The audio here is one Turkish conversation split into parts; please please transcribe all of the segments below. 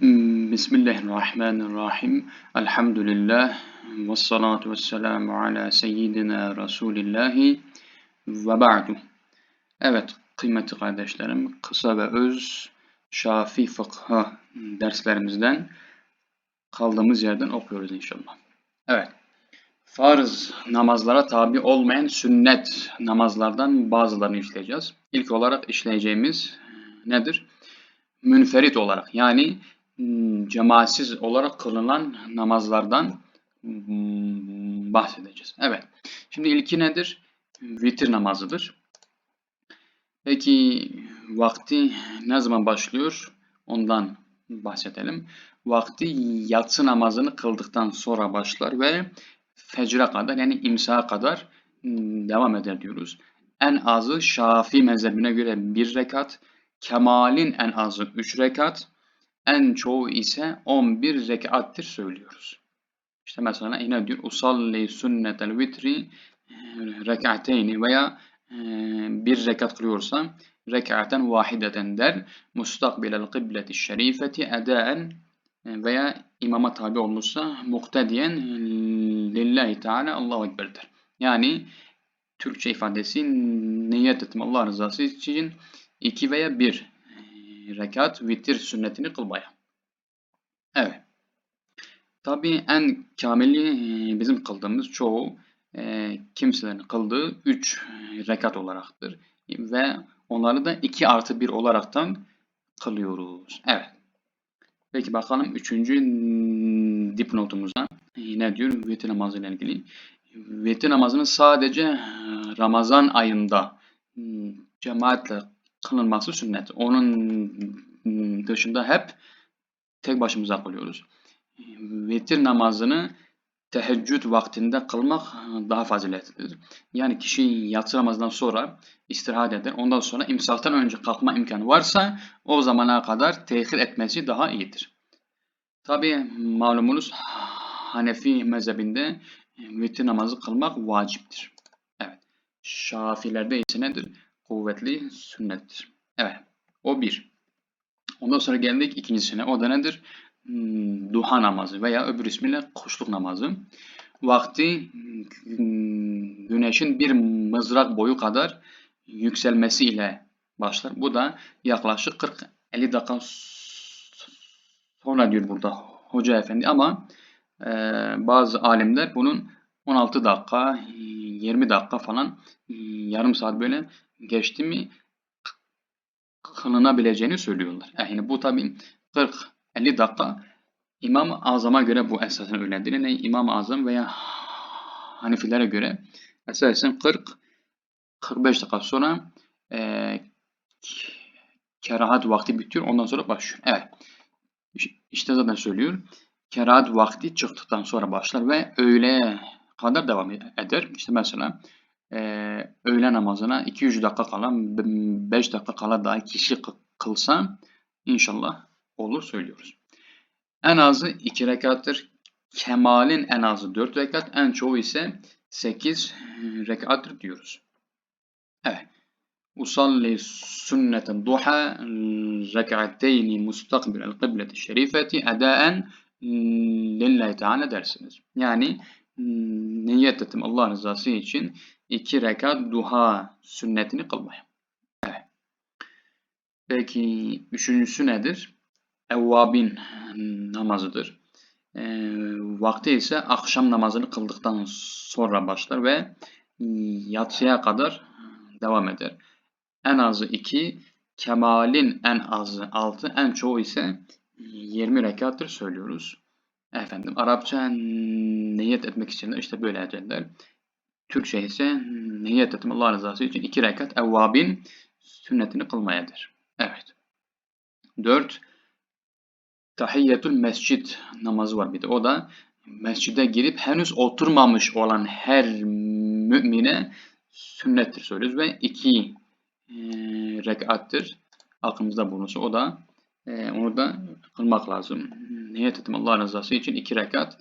Bismillahirrahmanirrahim. Elhamdülillah. Ve salatu ve selamu ala seyyidina Resulillahi ve ba'du. Evet kıymetli kardeşlerim kısa ve öz Şafi fıkhı derslerimizden kaldığımız yerden okuyoruz inşallah. Evet. Farz namazlara tabi olmayan sünnet namazlardan bazılarını işleyeceğiz. İlk olarak işleyeceğimiz nedir? Münferit olarak yani Hmm, cemaatsiz olarak kılınan namazlardan hmm, bahsedeceğiz. Evet. Şimdi ilki nedir? Vitir namazıdır. Peki vakti ne zaman başlıyor? Ondan bahsedelim. Vakti yatsı namazını kıldıktan sonra başlar ve fecre kadar yani imsaha kadar hmm, devam eder diyoruz. En azı Şafii mezhebine göre bir rekat, kemalin en azı üç rekat, en çoğu ise 11 rekattir söylüyoruz. İşte mesela yine diyor usalli sünnetel vitri rekateyni veya bir rekat kılıyorsa rekaten vahideten der. Mustakbilel kıbleti şerifeti edaen veya imama tabi olmuşsa muktediyen lillahi teala Allahu Ekber der. Yani Türkçe ifadesi niyet ettim Allah rızası için iki veya bir rekat vitir sünnetini kılmaya. Evet. Tabi en kamili e, bizim kıldığımız çoğu e, kimselerin kıldığı 3 rekat olaraktır. Ve onları da 2 artı 1 olaraktan kılıyoruz. Evet. Peki bakalım 3. dipnotumuza e, ne diyor vitir namazı ile ilgili. Vitir namazının sadece Ramazan ayında cemaatle kılınması sünnet. Onun dışında hep tek başımıza kılıyoruz. Vitir namazını teheccüd vaktinde kılmak daha faziletlidir. Yani kişi yatsı namazından sonra istirahat eder. Ondan sonra imsaktan önce kalkma imkanı varsa o zamana kadar tehir etmesi daha iyidir. Tabi malumunuz Hanefi mezhebinde vitir namazı kılmak vaciptir. Evet. Şafilerde ise nedir? Kuvvetli sünnettir. Evet. O bir. Ondan sonra geldik ikincisine. O da nedir? Hmm, duha namazı veya öbür ismiyle kuşluk namazı. Vakti hmm, güneşin bir mızrak boyu kadar yükselmesi ile başlar. Bu da yaklaşık 40-50 dakika sonra diyor burada hoca efendi ama e, bazı alimler bunun 16 dakika, 20 dakika falan yarım saat böyle geçti mi kılınabileceğini söylüyorlar. Yani bu tabi 40-50 dakika İmam-ı Azam'a göre bu esasen öyledir. Yani İmam-ı Azam veya Hanifilere göre esasen 40-45 dakika sonra e, kerahat vakti bitiyor. Ondan sonra başlıyor. Evet. İşte zaten söylüyor. Kerahat vakti çıktıktan sonra başlar ve öğleye kadar devam eder. İşte mesela e, öğle namazına 2-3 dakika kala 5 dakika kala daha kişi kılsa inşallah olur söylüyoruz. En azı 2 rekattır. Kemalin en azı 4 rekat, en çoğu ise 8 rekattır diyoruz. Evet. Usalli sünneten duha rekateyni mustakbilel kıbleti şerifeti edaen lillahi teala dersiniz. Yani niyet ettim Allah rızası için iki rekat duha sünnetini kılmaya. Peki üçüncüsü nedir? Evvabin namazıdır. E, vakti ise akşam namazını kıldıktan sonra başlar ve yatsıya kadar devam eder. En azı iki, kemalin en azı altı, en çoğu ise 20 rekattır söylüyoruz. Efendim Arapça niyet etmek için işte böyle ederler. Türkçe ise niyet ettim Allah rızası için iki rekat evvabin sünnetini kılmayadır. Evet. Dört. Tahiyyetul mescid namazı var bir de. O da mescide girip henüz oturmamış olan her mümine sünnettir söylüyoruz ve iki e, rekattır. Aklımızda bulunsa o da e, onu da kılmak lazım. Niyet ettim Allah rızası için iki rekat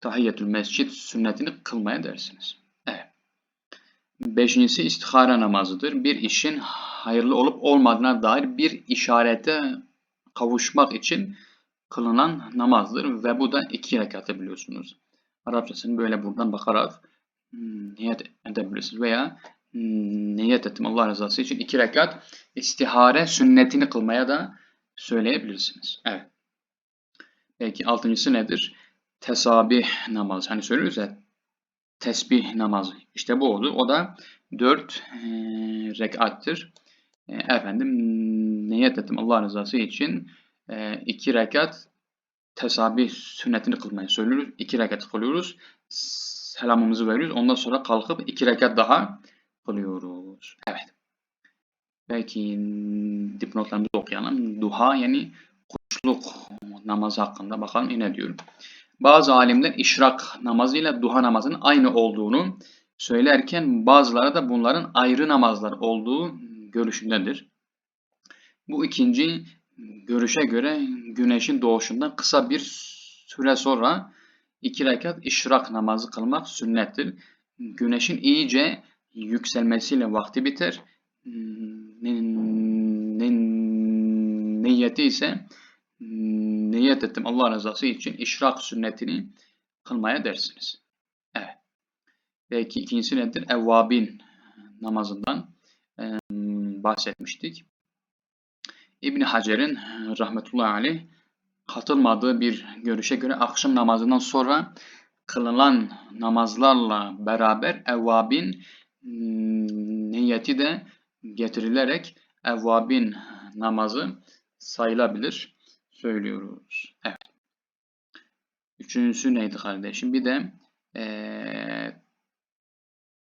tahiyyetül mescid sünnetini kılmaya dersiniz. Evet. Beşincisi istihara namazıdır. Bir işin hayırlı olup olmadığına dair bir işarete kavuşmak için kılınan namazdır ve bu da iki rekatı biliyorsunuz. Arapçasını böyle buradan bakarak hmm, niyet edebilirsiniz veya hmm, niyet ettim Allah rızası için iki rekat istihare sünnetini kılmaya da söyleyebilirsiniz. Evet. Peki altıncısı nedir? Tesabih namazı. Hani söylüyoruz ya tesbih namazı. İşte bu oldu. O da dört e, rekattır. E, efendim niyet ettim Allah rızası için e, iki rekat tesabih sünnetini kılmayı söylüyoruz. İki rekat kılıyoruz. Selamımızı veriyoruz. Ondan sonra kalkıp iki rekat daha kılıyoruz. Evet. Belki dipnotlarımızı okuyalım. Duha yani kuşluk namazı hakkında bakalım ne diyor. Bazı alimler işrak namazıyla duha namazının aynı olduğunu söylerken bazıları da bunların ayrı namazlar olduğu görüşündedir. Bu ikinci görüşe göre güneşin doğuşundan kısa bir süre sonra iki rekat işrak namazı kılmak sünnettir. Güneşin iyice yükselmesiyle vakti biter. Niyeti ise niyet ettim Allah rızası için işrak sünnetini kılmaya dersiniz. Evet. Belki ikincisi nedir? Evvabin namazından bahsetmiştik. İbn Hacer'in rahmetullahi aleyh katılmadığı bir görüşe göre akşam namazından sonra kılınan namazlarla beraber evvabin niyeti de getirilerek evvabin namazı sayılabilir söylüyoruz. Evet. Üçüncüsü neydi kardeşim? Bir de ee,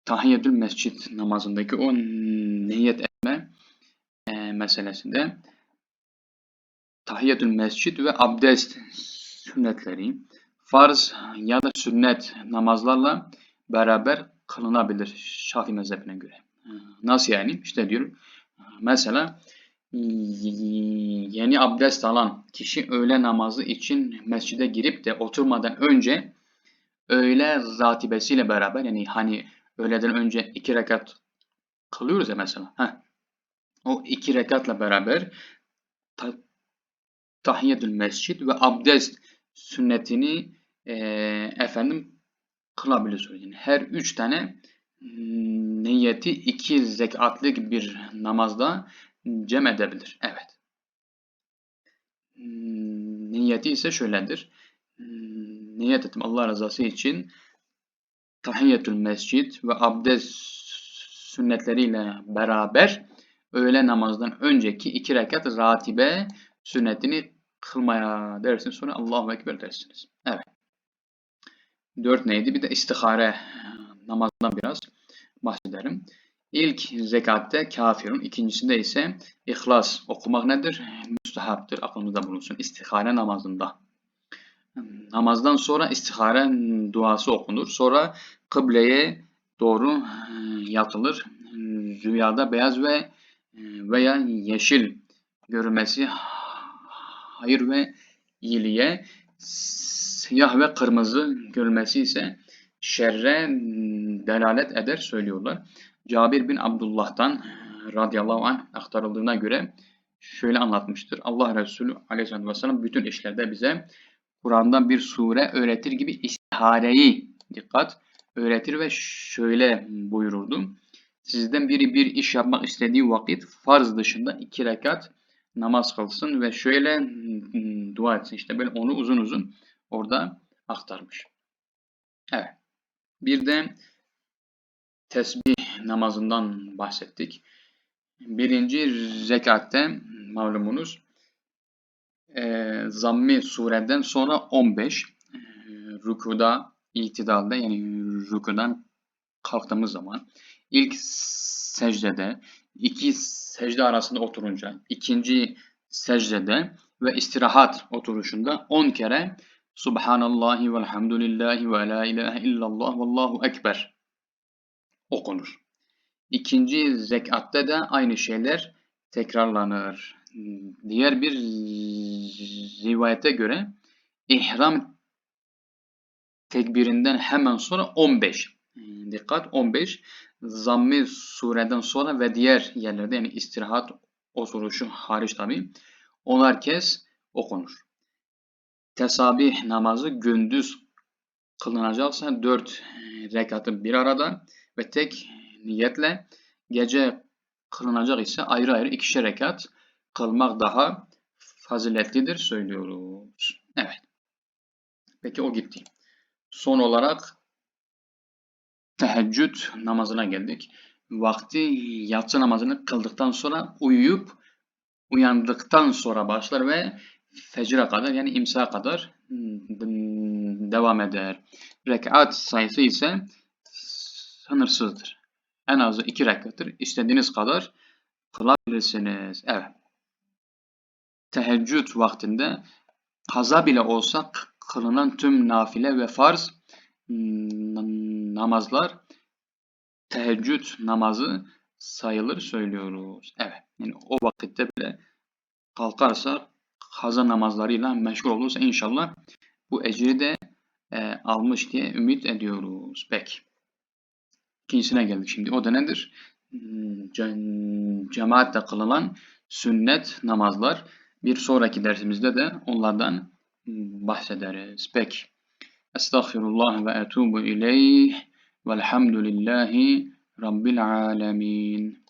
tahiyyetül mescit namazındaki o niyet etme e, meselesinde tahiyyetül mescit ve abdest sünnetleri farz ya da sünnet namazlarla beraber kılınabilir Şafii mezhebine göre. Nasıl yani? İşte diyor mesela yeni abdest alan kişi öğle namazı için mescide girip de oturmadan önce öğle zatibesiyle beraber yani hani öğleden önce iki rekat kılıyoruz ya mesela. Heh. O iki rekatla beraber ta tahiyyetül mescid ve abdest sünnetini e, efendim kılabilir. Yani her üç tane niyeti iki zekatlık bir namazda cem edebilir. Evet. Niyeti ise şöyledir. Niyet ettim Allah rızası için tahiyyetül mescid ve abdest sünnetleriyle beraber öğle namazdan önceki iki rekat ratibe sünnetini kılmaya dersiniz. Sonra Allahu Ekber dersiniz. Evet. Dört neydi? Bir de istihare namazından biraz bahsederim. İlk zekatte kafirun, ikincisinde ise ihlas okumak nedir? Müstehaptır, aklımızda bulunsun. İstihare namazında. Namazdan sonra istihare duası okunur. Sonra kıbleye doğru yatılır. Rüyada beyaz ve veya yeşil görülmesi hayır ve iyiliğe, siyah ve kırmızı görülmesi ise şerre delalet eder söylüyorlar. Cabir bin Abdullah'tan radıyallahu anh aktarıldığına göre şöyle anlatmıştır. Allah Resulü aleyhissalatü vesselam bütün işlerde bize Kur'an'dan bir sure öğretir gibi istihareyi dikkat öğretir ve şöyle buyururdu. Sizden biri bir iş yapmak istediği vakit farz dışında iki rekat namaz kılsın ve şöyle hmm, dua etsin. İşte böyle onu uzun uzun orada aktarmış. Evet. Bir de tesbih namazından bahsettik. Birinci zekatte malumunuz e, zammi sureden sonra 15 e, rükuda itidalda yani rükudan kalktığımız zaman ilk secdede iki secde arasında oturunca ikinci secdede ve istirahat oturuşunda 10 kere Subhanallahi velhamdülillahi ve la ilahe illallah vallahu ekber okunur. İkinci zekatte de aynı şeyler tekrarlanır. Diğer bir rivayete göre ihram tekbirinden hemen sonra 15. Dikkat 15. Zammi sureden sonra ve diğer yerlerde yani istirahat oturuşu hariç tabi onar kez okunur. Tesabih namazı gündüz kılınacaksa dört rekatı bir arada ve tek niyetle gece kılınacak ise ayrı ayrı ikişer rekat kılmak daha faziletlidir söylüyoruz. Evet. Peki o gitti. Son olarak teheccüd namazına geldik. Vakti yatsı namazını kıldıktan sonra uyuyup uyandıktan sonra başlar ve fecre kadar yani imsa kadar devam eder. Rekat sayısı ise sınırsızdır. En azı iki rekattır. İstediğiniz kadar kılabilirsiniz. Evet. Teheccüd vaktinde kaza bile olsa kılınan tüm nafile ve farz namazlar teheccüd namazı sayılır söylüyoruz. Evet. Yani o vakitte bile kalkarsa kaza namazlarıyla meşgul olursa inşallah bu ecri de e, almış diye ümit ediyoruz. Peki. İkincisine geldik şimdi. O da nedir? Cemaatle kılınan sünnet namazlar. Bir sonraki dersimizde de onlardan bahsederiz. Peki. Estağfirullah ve etubu ileyh velhamdülillahi rabbil alemin.